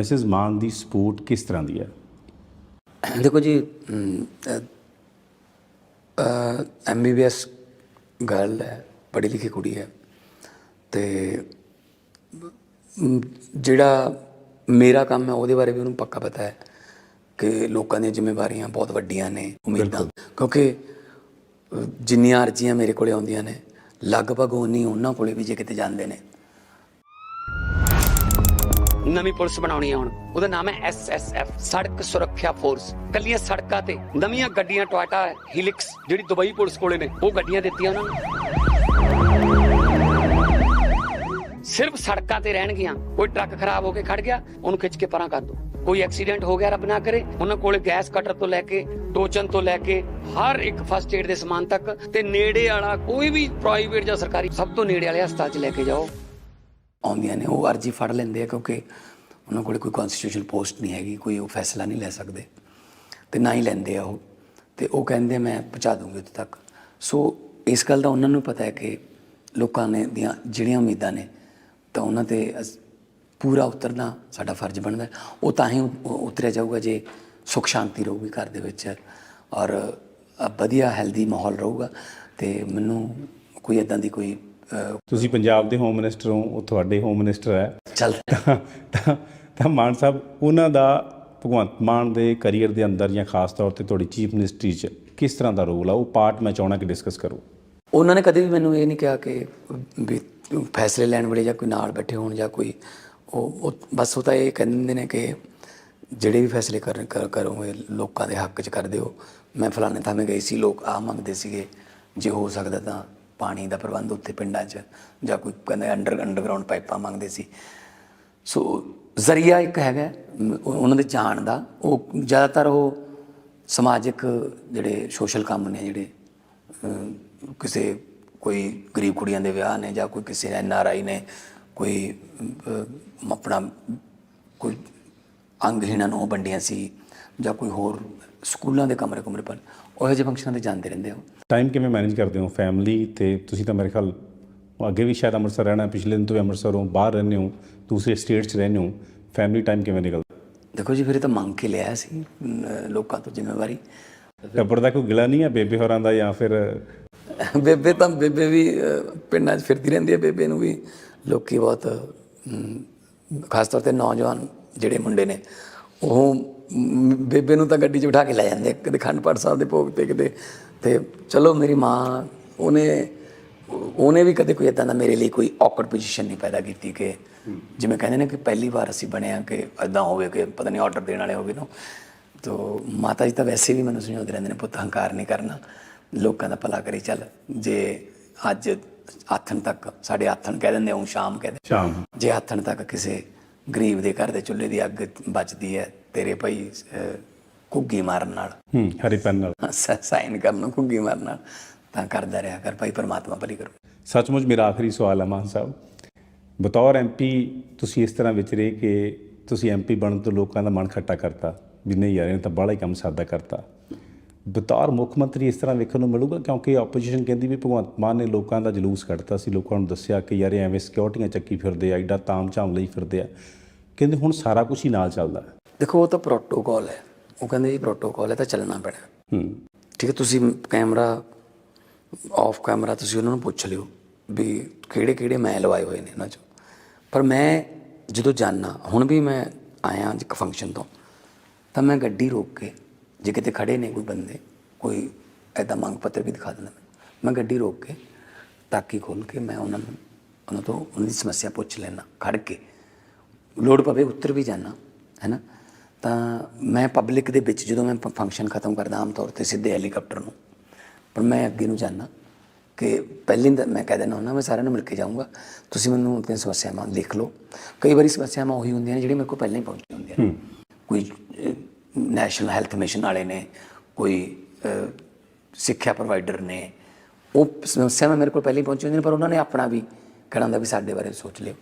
Mrs ਮਾਨ ਦੀ support ਕਿਸ ਤਰ੍ਹਾਂ ਦੀ ਹੈ? ਦੇਖੋ ਜੀ ਐਮਬੀਬੀਐਸ ਗਰਲ ਹੈ ਪੜ੍ਹੀ ਲਿਖੀ ਕੁੜੀ ਹੈ ਤੇ ਜਿਹੜਾ ਮੇਰਾ ਕੰਮ ਹੈ ਉਹਦੇ ਬਾਰੇ ਵੀ ਉਹਨੂੰ ਪੱਕਾ ਪਤਾ ਹੈ ਕਿ ਲੋਕਾਂ ਦੀਆਂ ਜ਼ਿੰਮੇਵਾਰੀਆਂ ਬਹੁਤ ਵੱਡੀਆਂ ਨੇ ਉਮੀਦਾਂ ਕਿਉਂਕਿ ਜਿੰਨੀਆਂ ਅਰਜ਼ੀਆਂ ਮੇਰੇ ਕੋਲੇ ਆਉਂਦੀਆਂ ਨੇ ਲਗਭਗ ਉਨੀ ਉਹਨਾਂ ਕੋਲੇ ਵੀ ਜੇ ਕਿਤੇ ਜਾਂਦੇ ਨੇ। ਨਵੀਂ ਪੁਲਿਸ ਬਣਾਉਣੀ ਆ ਹੁਣ। ਉਹਦਾ ਨਾਮ ਹੈ ਐਸਐਸਐਫ ਸੜਕ ਸੁਰੱਖਿਆ ਫੋਰਸ। ਕੱਲੀਆਂ ਸੜਕਾਂ ਤੇ ਨਵੀਆਂ ਗੱਡੀਆਂ ਟੋਇਟਾ ਹੀਲਿਕਸ ਜਿਹੜੀ ਦੁਬਈ ਪੁਲਿਸ ਕੋਲੇ ਨੇ, ਉਹ ਗੱਡੀਆਂ ਦਿੱਤੀਆਂ ਉਹਨਾਂ ਨੂੰ। ਸਿਰਫ ਸੜਕਾਂ ਤੇ ਰਹਿਣਗੀਆਂ। ਕੋਈ ਟਰੱਕ ਖਰਾਬ ਹੋ ਕੇ ਖੜ ਗਿਆ, ਉਹਨੂੰ ਖਿੱਚ ਕੇ ਪਰਾਂ ਕਰ ਦੋ। ਕੋਈ ਐਕਸੀਡੈਂਟ ਹੋ ਗਿਆ ਰੱਬ ਨਾ ਕਰੇ, ਉਹਨਾਂ ਕੋਲੇ ਗੈਸ ਕਟਰ ਤੋਂ ਲੈ ਕੇ, ਟੋਚਨ ਤੋਂ ਲੈ ਕੇ, ਹਰ ਇੱਕ ਫਸਟ ਏਡ ਦੇ ਸਮਾਨ ਤੱਕ ਤੇ ਨੇੜੇ ਵਾਲਾ ਕੋਈ ਵੀ ਪ੍ਰਾਈਵੇਟ ਜਾਂ ਸਰਕਾਰੀ, ਸਭ ਤੋਂ ਨੇੜੇ ਵਾਲੇ ਹਸਪਤਾਲ 'ਚ ਲੈ ਕੇ ਜਾਓ। ਆਉਂਦੀਆਂ ਨੇ, ਉਹ ਅਰਜ਼ੀ ਫੜ ਲੈਂਦੇ ਆ ਕਿਉਂਕਿ ਉਹਨਾਂ ਕੋਲ ਕੋਈ ਕਨਸਟੀਟਿਊਸ਼ਨਲ ਪੋਸਟ ਨਹੀਂ ਹੈਗੀ, ਕੋਈ ਉਹ ਫੈਸਲਾ ਨਹੀਂ ਲੈ ਸਕਦੇ। ਤੇ ਨਾ ਹੀ ਲੈਂਦੇ ਆ ਉਹ। ਤੇ ਉਹ ਕਹਿੰਦੇ ਮੈਂ ਪਹੁੰਚਾ ਦੂੰਗੀ ਉੱਥੇ ਤੱਕ। ਸੋ ਇਸ ਗੱਲ ਦਾ ਉਹਨਾਂ ਨੂੰ ਪਤਾ ਹੈ ਕਿ ਲੋਕਾਂ ਨੇ ਦੀਆਂ ਜਿਹੜੀਆਂ ਉਮੀਦਾਂ ਨੇ, ਤਾਂ ਉਹਨਾਂ ਤੇ ਪੂਰਾ ਉਤਰਨਾ ਸਾਡਾ ਫਰਜ਼ ਬਣਦਾ ਉਹ ਤਾਂ ਹੀ ਉਤਰਿਆ ਜਾਊਗਾ ਜੇ ਸੁਖ ਸ਼ਾਂਤੀ ਰਹੂਗੀ ਘਰ ਦੇ ਵਿੱਚ ਔਰ ਵਧੀਆ ਹੈਲਦੀ ਮਾਹੌਲ ਰਹੂਗਾ। ਤੇ ਮੈਨੂੰ ਕੋਈ ਇਦਾਂ ਦੀ ਕੋਈ ਤੁਸੀਂ ਪੰਜਾਬ ਦੇ ਹੋਮ ਮਿਨਿਸਟਰ ਹੋ ਉਹ ਤੁਹਾਡੇ ਹੋਮ ਮਿਨਿਸਟਰ ਹੈ। ਚੱਲ। ਤਾਂ ਮਾਨ ਸਾਹਿਬ ਉਹਨਾਂ ਦਾ ਭਗਵੰਤ ਮਾਨ ਦੇ ਕੈਰੀਅਰ ਦੇ ਅੰਦਰ ਜਾਂ ਖਾਸ ਤੌਰ ਤੇ ਤੁਹਾਡੀ ਚੀਫ ਮਿਨਿਸਟਰੀ 'ਚ ਕਿਸ ਤਰ੍ਹਾਂ ਦਾ ਰੋਲ ਆ? ਉਹ ਪਾਰਟ ਮੈਂ ਚਾਹਣਾ ਕਿ ਡਿਸਕਸ ਕਰੋ। ਉਹਨਾਂ ਨੇ ਕਦੇ ਵੀ ਮੈਨੂੰ ਇਹ ਨਹੀਂ ਕਿਹਾ ਕਿ ਫੈਸਲੇ ਲੈਣ ਵੇਲੇ ਜਾਂ ਕੋਈ ਨਾਲ ਬੈਠੇ ਹੋਣ ਜਾਂ ਕੋਈ ਉਹ ਬਸ ਉਹ ਤਾਂ ਇਹ ਕਹਿੰਦੇ ਨੇ ਕਿ ਜਿਹੜੇ ਵੀ ਫੈਸਲੇ ਕਰ ਕਰ- ਕਰੋਗੇ ਲੋਕਾਂ ਦੇ ਹੱਕ 'ਚ ਕਰ ਦਿਓ ਮੈਂ ਫਲਾਣੇ ਥਾਵੇਂ ਗਈ ਸੀ ਲੋਕ ਆ ਮੰਗਦੇ ਸੀਗੇ। ਜੇ ਹੋ ਸਕਦਾ ਤਾਂ ਪਾਣੀ ਦਾ ਪ੍ਰਬੰਧ ਉੱਥੇ ਪਿੰਡਾਂ 'ਚ, ਜਾਂ ਕੋਈ ਕਹਿੰਦੇ ਅੰਡਰ ਅੰਡਰਗਰਾਉਂਡ ਪਾਈਪਾਂ ਮੰਗਦੇ ਸੀ। ਸੋ ਜ਼ਰੀਆ ਇੱਕ ਹੈਗਾ ਉਹਨਾਂ ਦੇ ਜਾਣ ਦਾ। ਉਹ ਜ਼ਿਆਦਾਤਰ ਉਹ ਸਮਾਜਿਕ ਜਿਹੜੇ ਸੋਸ਼ਲ ਕੰਮ ਨੇ, ਜਿਹੜੇ ਕਿਸੇ ਕੋਈ ਗਰੀਬ ਕੁੜੀਆਂ ਦੇ ਵਿਆਹ ਨੇ, ਜਾਂ ਕੋਈ ਕਿਸੇ ਐਨ ਆਰ ਆਈ ਨੇ, ਕੋਈ ਆਪਣਾ ਕੋਈ ਅੰਗਹੀਣਾਂ ਨੂੰ ਵੰਡੀਆਂ ਸੀ ਜਾਂ ਕੋਈ ਹੋਰ ਸਕੂਲਾਂ ਦੇ ਕਮਰੇ ਕਮਰੇ ਪਰ ਉਹੋ ਜਿਹੇ ਫੰਕਸ਼ਨਾਂ ਤੇ ਜਾਂਦੇ ਰਹਿੰਦੇ ਹੋ ਟਾਈਮ ਕਿਵੇਂ ਮੈਨੇਜ ਕਰਦੇ ਹੋ? ਫੈਮਿਲੀ ਤੇ ਤੁਸੀਂ ਤਾਂ ਮੇਰੇ ਖਿਆਲ ਅੱਗੇ ਵੀ ਸ਼ਾਇਦ ਅੰਮ੍ਰਿਤਸਰ ਰਹਿਣਾ ਪਿਛਲੇ ਦਿਨ ਤੋਂ ਵੀ ਅੰਮ੍ਰਿਤਸਰ ਹੋ ਬਾਹਰ ਰਹਿੰਦੇ ਹੋ ਦੂਸਰੇ ਸਟੇਟਸ 'ਚ ਰਹਿੰਦੇ ਹੋ ਫੈਮਿਲੀ ਟਾਈਮ ਕਿਵੇਂ ਨਿਕਲਦਾ? ਦੇਖੋ ਜੀ ਫਿਰ ਇਹ ਤਾਂ ਮੰਗ ਕੇ ਲਿਆ ਸੀ ਲੋਕਾਂ ਤੋਂ ਜ਼ਿੰਮੇਵਾਰੀ। ਟੱਬਰ ਦਾ ਕੋਈ ਗਿਲਾ ਨਹੀਂ ਹੈ ਬੇਬੇ ਹੋਰਾਂ ਦਾ ਜਾਂ ਫਿਰ ਬੇਬੇ ਤਾਂ ਬੇਬੇ ਵੀ ਪਿੰਡਾਂ 'ਚ ਫਿਰਦੀ ਰਹਿੰਦੀ ਹੈ ਬੇਬੇ ਨੂੰ ਵੀ ਲੋਕੀ ਬਹੁਤ ਖਾਸ ਤੌਰ ਤੇ ਨੌਜਵਾਨ ਜਿਹੜੇ ਮੁੰਡੇ ਨੇ ਉਹ ਬੇਬੇ ਨੂੰ ਤਾਂ ਗੱਡੀ 'ਚ ਬਿਠਾ ਕੇ ਲੈ ਜਾਂਦੇ ਕਦੇ ਖੰਡ ਪਾਠ ਸਾਹਿਬ ਦੇ ਭੋਗ ਤੇ ਕਿਤੇ ਤੇ ਚਲੋ ਮੇਰੀ ਮਾਂ ਉਹਨੇ ਉਹਨੇ ਵੀ ਕਦੇ ਕੋਈ ਇਦਾਂ ਦਾ ਮੇਰੇ ਲਈ ਕੋਈ ਔਕਵਰਡ ਪੋਜੀਸ਼ਨ ਨਹੀਂ ਪੈਦਾ ਕੀਤੀ ਕਿ ਜਿਵੇਂ ਕਹਿੰਦੇ ਨੇ ਕਿ ਪਹਿਲੀ ਵਾਰ ਅਸੀਂ ਬਣਿਆ ਕਿ ਇਦਾਂ ਹੋਵੇ ਕਿ ਪਤਾ ਨਹੀਂ ਆਰਡਰ ਦੇਣ ਵਾਲੇ ਹੋਵੇ ਨਾ ਤੋ ਮਾਤਾ ਜੀ ਤਾਂ ਵੈਸੇ ਵੀ ਮੈਨੂੰ ਸਮਝਾਉਂਦੇ ਰਹਿੰਦੇ ਨੇ ਪੁੱਤ ਹੰਕਾਰ ਨਹੀਂ ਕਰਨਾ ਲੋਕਾਂ ਦਾ ਭਲਾ ਕਰੀ ਚੱਲ। ਜੇ ਅੱਜ ਆਥਣ ਤੱਕ ਸਾਡੇ ਆਥਣ ਕਹਿ ਦਿੰਦੇ ਹਾਂ ਸ਼ਾਮ ਕਹਿੰਦੇ ਸ਼ਾਮ। ਜੇ ਆਥਣ ਤੱਕ ਕਿਸੇ ਗਰੀਬ ਦੇ ਘਰ ਦੇ ਚੁੱਲ੍ਹੇ ਦੀ ਅੱਗ ਬਚਦੀ ਹੈ ਤੇਰੇ ਭਾਈ ਘੁੱਗੀ ਮਾਰਨ ਨਾਲ। ਹੂੰ ਹਰੀ ਪੈਨ ਨਾਲ। ਸਾਈਨ ਕਰਨ ਘੁੱਗੀ ਮਾਰਨ ਨਾਲ। ਤਾਂ ਕਰਦਾ ਰਿਹਾ ਕਰ ਭਾਈ ਪਰਮਾਤਮਾ ਭਲੀ ਕਰੂ। ਸੱਚਮੁੱਚ ਮੇਰਾ ਆਖਰੀ ਸਵਾਲ ਹੈ ਮਾਨ ਸਾਹਿਬ। ਬਤੌਰ ਐਮਪੀ ਤੁਸੀਂ ਇਸ ਤਰ੍ਹਾਂ ਵਿਚਰੇ ਕਿ ਤੁਸੀਂ ਐਮਪੀ ਬਣਨ ਤੋਂ ਲੋਕਾਂ ਦਾ ਮਨ ਖੱਟਾ ਕਰਤਾ ਵੀ ਨਹੀਂ ਯਾਰ ਇਹਨੇ ਤਾਂ ਬਾਹਲਾ ਹੀ ਕੰਮ ਸਾਦਾ ਕਰਤਾ। ਬਤੌਰ ਮੁੱਖ ਮੰਤਰੀ ਇਸ ਤਰ੍ਹਾਂ ਵੇਖਣ ਨੂੰ ਮਿਲੂਗਾ ਕਿਉਂਕਿ ਆਪੋਜੀਸ਼ਨ ਕਹਿੰਦੀ ਵੀ ਭਗਵੰਤ ਮਾਨ ਨੇ ਲੋਕਾਂ ਦਾ ਜਲੂਸ ਕੱਢਤਾ ਸੀ ਲੋਕਾਂ ਨੂੰ ਦੱਸਿਆ ਕਿ ਯਾਰ ਐਵੇਂ ਸਿਕਿਉਰਟੀਆਂ ਚੱਕੀ ਫਿਰਦੇ ਆ ਐਡਾ ਤਾਮ-ਝਾਮ ਲਈ ਫਿਰਦੇ ਆ। ਕਹਿੰਦੇ ਹੁਣ ਸਾਰਾ ਕੁਝ ਹੀ ਨਾਲ ਚੱਲਦਾ ਦੇਖੋ ਉਹ ਤਾਂ ਪ੍ਰੋਟੋਕਾਲ ਹੈ। ਉਹ ਕਹਿੰਦੇ ਜੀ ਪ੍ਰੋਟੋਕਾਲ ਹੈ ਤਾਂ ਚੱਲਣਾ ਪੈਣਾ। ਹੂੰ। ਠੀਕ ਹੈ ਤੁਸੀਂ ਕੈਮਰਾ ਆਫ ਕੈਮਰਾ ਤੁਸੀਂ ਉਹਨਾਂ ਨੂੰ ਪੁੱਛ ਲਿਓ ਵੀ ਕਿਹੜੇ ਕਿਹੜੇ ਮੈਂ ਲਵਾਏ ਹੋਏ ਨੇ ਇਹਨਾਂ ਚੋਂ। ਪਰ ਮੈਂ ਜਦੋਂ ਜਾਣਾ ਹੁਣ ਵੀ ਮੈਂ ਆਇਆ ਇੱਕ ਫੰਕਸ਼ਨ ਤੋਂ ਤਾਂ ਮੈਂ ਗੱਡੀ ਰੋਕ ਕੇ ਜੇ ਕਿਤੇ ਖੜੇ ਨੇ ਕੋਈ ਬੰਦੇ ਕੋਈ ਐਦਾ ਮੰਗ ਪੱਤਰ ਵੀ ਦਿਖਾ ਦਿੰਦਾ ਮੈਂ ਗੱਡੀ ਰੋਕ ਕੇ ਤਾਕੀ ਖੋਲ ਕੇ ਮੈਂ ਉਹਨਾਂ ਨੂੰ ਉਹਨਾਂ ਤੋਂ ਉਹਨਾਂ ਦੀ ਸਮੱਸਿਆ ਪੁੱਛ ਲੈਣਾ ਖੜ ਕੇ ਲੋੜ ਪਵੇ ਉੱਤਰ ਵੀ ਜਾਣਾ ਹੈ ਨਾ ਤਾਂ ਮੈਂ ਪਬਲਿਕ ਦੇ ਵਿੱਚ ਜਦੋਂ ਮੈਂ ਫੰਕਸ਼ਨ ਖਤਮ ਕਰਦਾ ਆਮ ਤੌਰ ਤੇ ਸਿੱਧੇ ਹੈਲੀਕਾਪਟਰ ਨੂੰ ਪਰ ਮੈਂ ਅੱਗੇ ਨੂੰ ਜਾਣਾ ਕਿ ਪਹਿਲੇ ਦਿਨ ਮੈਂ ਕਹਿ ਦੇਣਾ ਹੁੰਦਾ ਮੈਂ ਸਾਰਿਆਂ ਨੂੰ ਮਿਲ ਕੇ ਜਾਊਂਗਾ ਤੁਸੀਂ ਮੈਨੂੰ ਆਪਣੀਆਂ ਸਮੱਸਿਆਵਾਂ ਲਿਖ ਲਓ। ਕਈ ਵਾਰੀ ਸਮੱਸਿਆਵਾਂ ਉਹੀ ਹੁੰਦੀਆਂ ਨੇ ਜਿਹੜੀ ਮੇਰੇ ਕੋਲ ਪਹਿਲਾਂ ਹੀ ਪਹੁੰਚੀਆਂ ਹੁੰਦੀਆਂ ਨੇ। ਕੋਈ ਨੈਸ਼ਨਲ ਹੈਲਥ ਮਿਸ਼ਨ ਵਾਲੇ ਨੇ ਕੋਈ ਸਿੱਖਿਆ ਪ੍ਰੋਵਾਈਡਰ ਨੇ ਉਹ ਸਮੱਸਿਆਵਾਂ ਮੇਰੇ ਕੋਲ ਪਹਿਲਾਂ ਹੀ ਪਹੁੰਚੀਆਂ ਹੁੰਦੀਆਂ ਨੇ ਪਰ ਉਹਨਾਂ ਨੇ ਆਪਣਾ ਵੀ ਕਹਿਣਾ ਹੁੰਦਾ ਵੀ ਸਾਡੇ ਬਾਰੇ ਸੋਚ ਲਿਓ